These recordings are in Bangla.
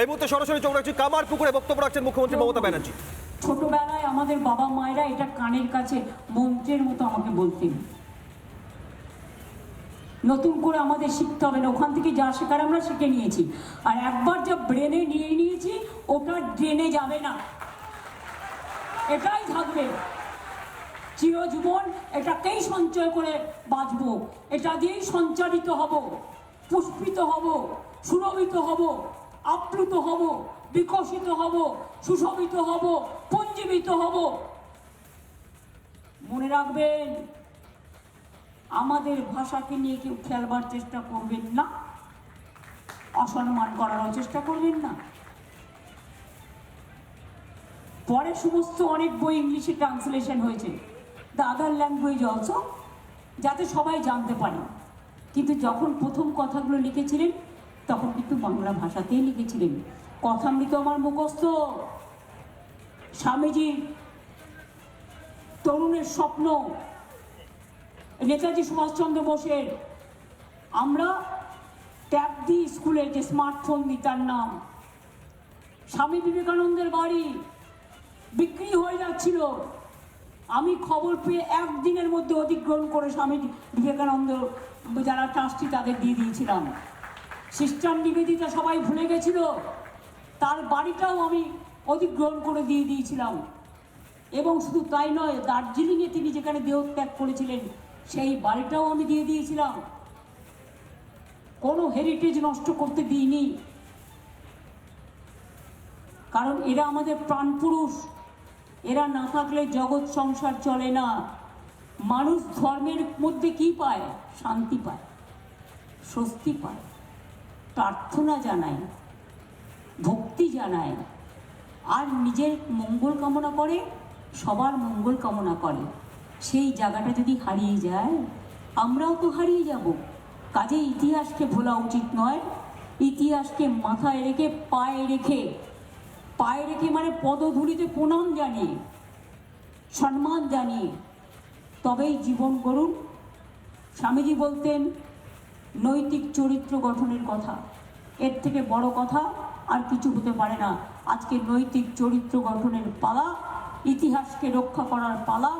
এই মুহূর্তে সরাসরি চোখ রাখছি কামার পুকুরে। বক্তব্য রাখছেন মুখ্যমন্ত্রী মমতা ব্যানার্জি। ছোটবেলায় আমাদের বাবা মায়েরা এটা কানের কাছে মন্ত্রের মতো আমাকে বলতেন। নতুন করে আমাদের শিখতে হবে না, ওখান থেকে যা শেখার আমরা শিখে নিয়েছি। আর একবার যা ব্রেনে নিয়ে নিয়েছি, ওটা ড্রেনে যাবে না। এটাই থাকবে। চিরজীবন এটাকেই সঞ্চয় করে বাঁচবো। এটা দিয়েই সঞ্চারিত হব, পুষ্পিত হব, সুরভিত হব। আপ্লুত হব, বিকশিত হব, সুশোভিত হব, পুঞ্জীবিত হব। মনে রাখবেন, আমাদের ভাষাকে নিয়ে কেউ খেলবার চেষ্টা করবেন না অসম্মান করারও চেষ্টা করবেন না। পরে সমস্ত অনেক বই ইংলিশে ট্রান্সলেশন হয়েছে। দ্য আদার ল্যাঙ্গুয়েজ অলসো যাতে সবাই জানতে পারে। কিন্তু যখন প্রথম কথাগুলো লিখেছিলেন তখন কিন্তু বাংলা ভাষাতেই লিখেছিলেন। কথামৃত আমার মুখস্থ। স্বামীজির তরুণের স্বপ্ন। নেতাজি সুভাষচন্দ্র বোসের, আমরা ট্যাব দি স্কুলে যে স্মার্টফোন দিই তার নাম। স্বামী বিবেকানন্দের বাড়ি বিক্রি হয়ে যাচ্ছিল। আমি খবর পেয়ে একদিনের মধ্যে অধিগ্রহণ করে স্বামী বিবেকানন্দ, যারা ট্রাস্টি তাদের দিয়ে দিয়েছিলাম। সিস্টার নিবেদিতা সবাই ভুলে গেছিল। তার বাড়িটাও আমি অধিগ্রহণ করে দিয়ে দিয়েছিলাম। এবং শুধু তাই নয়, দার্জিলিংয়ে তিনি যেখানে দেহত্যাগ করেছিলেন, সেই বাড়িটাও আমি দিয়ে দিয়েছিলাম। কোনো হেরিটেজ নষ্ট করতে দিইনি। কারণ এরা আমাদের প্রাণপুরুষ। এরা না থাকলে জগৎ সংসার চলে না। মানুষ ধর্মের মধ্যে কি পায়? শান্তি পায়, স্বস্তি পায়। প্রার্থনা জানায় ভক্তি জানায় আর নিজের মঙ্গল কামনা করে, সবার মঙ্গল কামনা করে। সেই জায়গাটা যদি হারিয়ে যায়, আমরাও তো হারিয়ে যাব। কাজে ইতিহাসকে ভোলা উচিত নয়, ইতিহাসকে মাথায় রেখে, পায়ে রেখে পায়ে রেখে মানে পদধূলিতে প্রণাম জানিয়ে, সম্মান জানিয়ে, তবেই জীবন করুন স্বামীজি বলতেন, নৈতিক চরিত্র গঠনের কথা। এর থেকে বড় কথা আর কিছু হতে পারে না। আজকে নৈতিক চরিত্র গঠনের পালা, ইতিহাসকে রক্ষা করার পালা,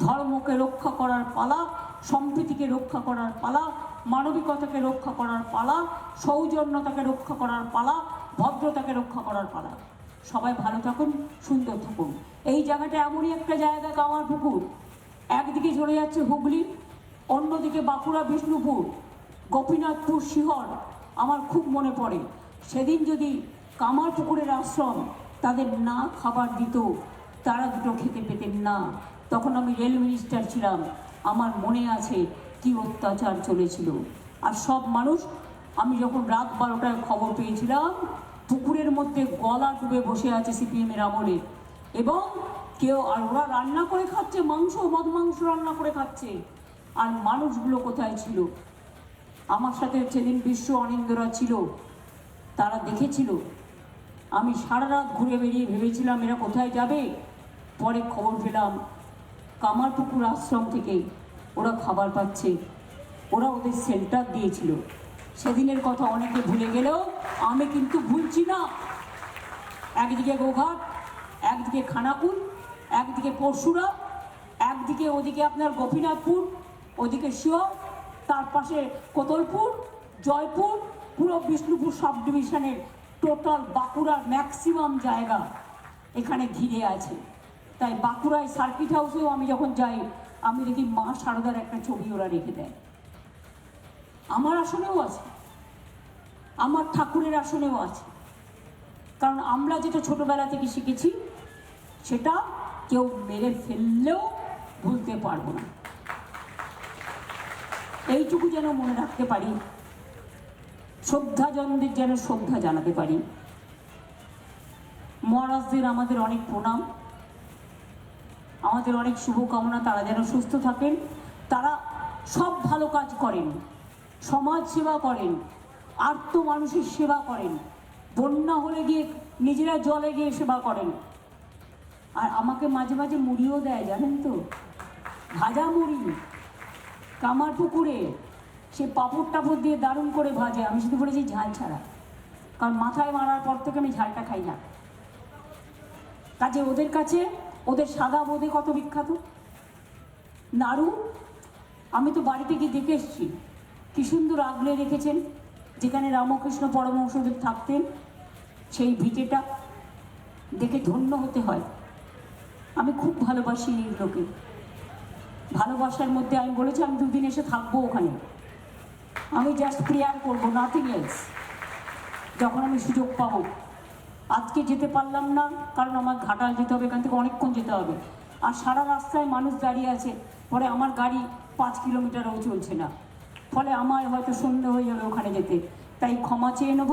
ধর্মকে রক্ষা করার পালা, সম্প্রীতিকে রক্ষা করার পালা, মানবিকতাকে রক্ষা করার পালা, সৌজন্যতাকে রক্ষা করার পালা, ভদ্রতাকে রক্ষা করার পালা। সবাই ভালো থাকুন, সুন্দর থাকুন। এই জায়গাটা এমনই একটা জায়গা কামার পুকুর। একদিকে চলে যাচ্ছে হুগলি, অন্যদিকে বাঁকুড়া, বিষ্ণুপুর, গোপীনাথপুর, শিহর। আমার খুব মনে পড়ে। সেদিন যদি কামার পুকুরের আশ্রম তাদের না খাবার দিত, তারা দুটো খেতে পেতেন না। তখন আমি রেল মিনিস্টার ছিলাম। আমার মনে আছে কি অত্যাচার চলেছিল। আর সব মানুষ, আমি যখন রাত বারোটায় খবর পেয়েছিলাম, পুকুরের মধ্যে গলা ডুবে বসে আছে সিপিএমের আমলে। এবং কেউ, আর ওরা রান্না করে খাচ্ছে, মাংস, মদ মাংস রান্না করে খাচ্ছে। আর মানুষগুলো কোথায় ছিল? আমার সাথে সেদিন বিশ্ব অনিন্দরা ছিল, তারা দেখেছিল। আমি সারা রাত ঘুরে বেরিয়ে ভেবেছিলাম এরা কোথায় যাবে। পরে খবর পেলাম, কামারপুকুর আশ্রম থেকে ওরা খাবার পাচ্ছে। ওরা ওদের সেন্টার দিয়েছিল। সেদিনের কথা অনেকে ভুলে গেলেও আমি কিন্তু ভুলছি না। একদিকে গোঘাট, একদিকে খানাকুল, একদিকে পরশুরা একদিকে ওদিকে আপনার গোপীনাথপুর, ওদিকে শিও তার পাশে কোদলপুর, জয়পুর, পুরো বিষ্ণুপুর সাব ডিভিশনের টোটাল বাঁকুড়ার ম্যাক্সিমাম জায়গা এখানে ঘিরে আছে। তাই বাঁকুড়ায় সার্কিট হাউসেও আমি যখন যাই, আমি দেখি মা সারদার একটা ছবি ওরা রেখে দেয়। আমার আসনেও আছে। আমার ঠাকুরের আসনেও আছে। কারণ আমরা যেটা ছোটবেলা থেকে শিখেছি, সেটা কেউ মেরে ফেললেও ভুলতে পারব না। এইটুকু যেন মনে রাখতে পারি, শ্রদ্ধাজনদের যেন শ্রদ্ধা জানাতে পারি। মহারাজদের আমাদের অনেক প্রণাম। আমাদের অনেক শুভকামনা, তারা যেন সুস্থ থাকেন। তারা সব ভালো কাজ করেন, সমাজ সেবা করেন, আর্ত মানুষের সেবা করেন, বন্যা হলে গিয়ে নিজেরা জলে গিয়ে সেবা করেন। আর আমাকে মাঝে মাঝে মুড়িও দেয়, জানেন তো? ভাজা মুড়ি। কামার পুকুরে সে পাপড় টাপড় দিয়ে দারুণ করে ভাজে। আমি শুধু বলেছি ঝাল ছাড়া। কারণ মাথায় মারার পর থেকে আমি ঝালটা খাই না। কাজে ওদের কাছে ওদের সাদা বোধে কত বিখ্যাত? নাড়ু। আমি তো বাড়িতে গিয়ে দেখে এসেছি। কি সুন্দর আগলে রেখেছেন। যেখানে রামকৃষ্ণ পরমহংসদেব থাকতেন, সেই ভিটেটা দেখে ধন্য হতে হয়। আমি খুব ভালোবাসি এগুলোকে ভালোবাসার মধ্যে আমি বলেছি, আমি দুদিন এসে থাকব ওখানে। আমি জাস্ট প্রেয়ার করব নাথিং এলস যখন আমি সুযোগ পাবো। আজকে যেতে পারলাম না, কারণ আমার ঘাটাল যেতে হবে, এখান থেকে অনেকক্ষণ যেতে হবে। আর সারা রাস্তায় মানুষ দাঁড়িয়ে আছে, পরে আমার গাড়ি পাঁচ কিলোমিটারও চলছে না। ফলে আমার হয়তো সন্ধে হয়ে যাবে ওখানে যেতে। তাই ক্ষমা চেয়ে নেব